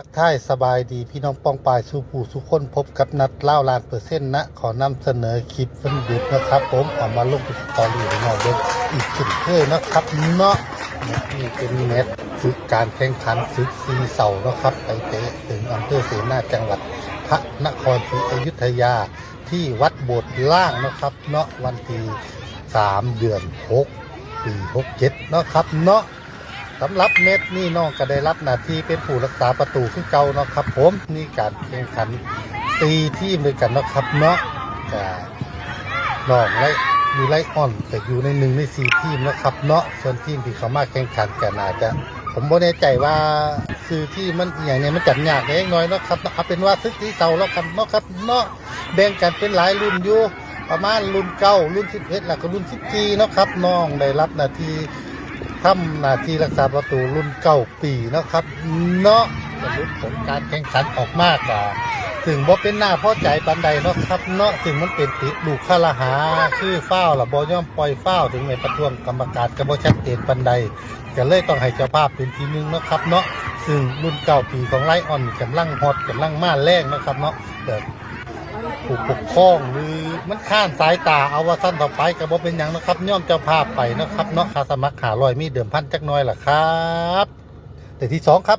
ทักทายสบายดีพี่น้องป้องปายสู่ผู้สุคนพบกับนัดเล่าลานเปอร์เซ็นต์นะ ขอนำเสนอคลิปวันหยุดนะครับ ผมเอามาลงเป็นสตอรี่ให้น้องเด็กอีกเช่นเคยนะครับเนาะนี่เป็นเม็ดฝึกการแข่งขันฝึกซีเสานะครับ ไปเตะถึงอำเภอเสนาจังหวัดพระนครศรีอยุธยาที่วัดโบสถ์ล่างนะครับ เนาะวันที่สามเดือนหกปีหกเจ็ดเนาะครับเนาะ สำหรับเม็ดนี่น้องก็ได้รับหน้าที่เป็นผู้รักษาประตูขึ้นเก่าเนาะครับ ผมนี่การแข่งขันตีที่มด้วยกันเนาะครับเนาะก็น้องไล่มีไล่อ่อนแต่อยู่ในหนึ่งในสี่ทีมเนาะครับ เนาะส่วนทีมที่เขามาแข่งขันกันอาจจะ ผมบ่แน่ใจว่าซื้อที่มันอหย่างเนี้ยมันจัดยากเล็กน้อยเนาะครับเอาเป็นว่าซื้อที่เก่าแล้วกันเนาะครับเนาะแบ่งกันเป็นหลายรุ่นอยู่ประมาณรุ่นเก้ารุ่นสิบเอ็ดแล้วก็รุ่นสิบจีเนาะครับน้องได้รับหน้าที่ ทำหน้าที่รักษาประตูรุ่นเก้าปีนะครับ เนาะสรุปผลการแข่งขันออกมากอะถึงบ่เป็นหน้าพ่อใจปันใดเนาะครับเนาะถึงมันเป็นติดลูข้าละหาคือเฝ้าวล่ะบ่ย่อมปล่อยเฝ้าถึงในประท้วงกรรมการก็บ่ชัดเจนปันใดก็เลยต้องให้เจ้าภาพเป็นทีหนึงเนาะครับเนาะซึ่งรุ่นเก้าปีของไลออนกำลังฮอตกำลังมาแรงนะครับเนาะแต่ ผู้ปกครองหรือมันข้านสายตาเอาว่าสั้นต่อไปก็บ่เป็นหยังนะครับย่อมเจ้าภาพไปนะครับเนาะค่าสมัครหาลอยมีเดิมพันจักหน้อยล่ะครับ แต่ที่สองครับ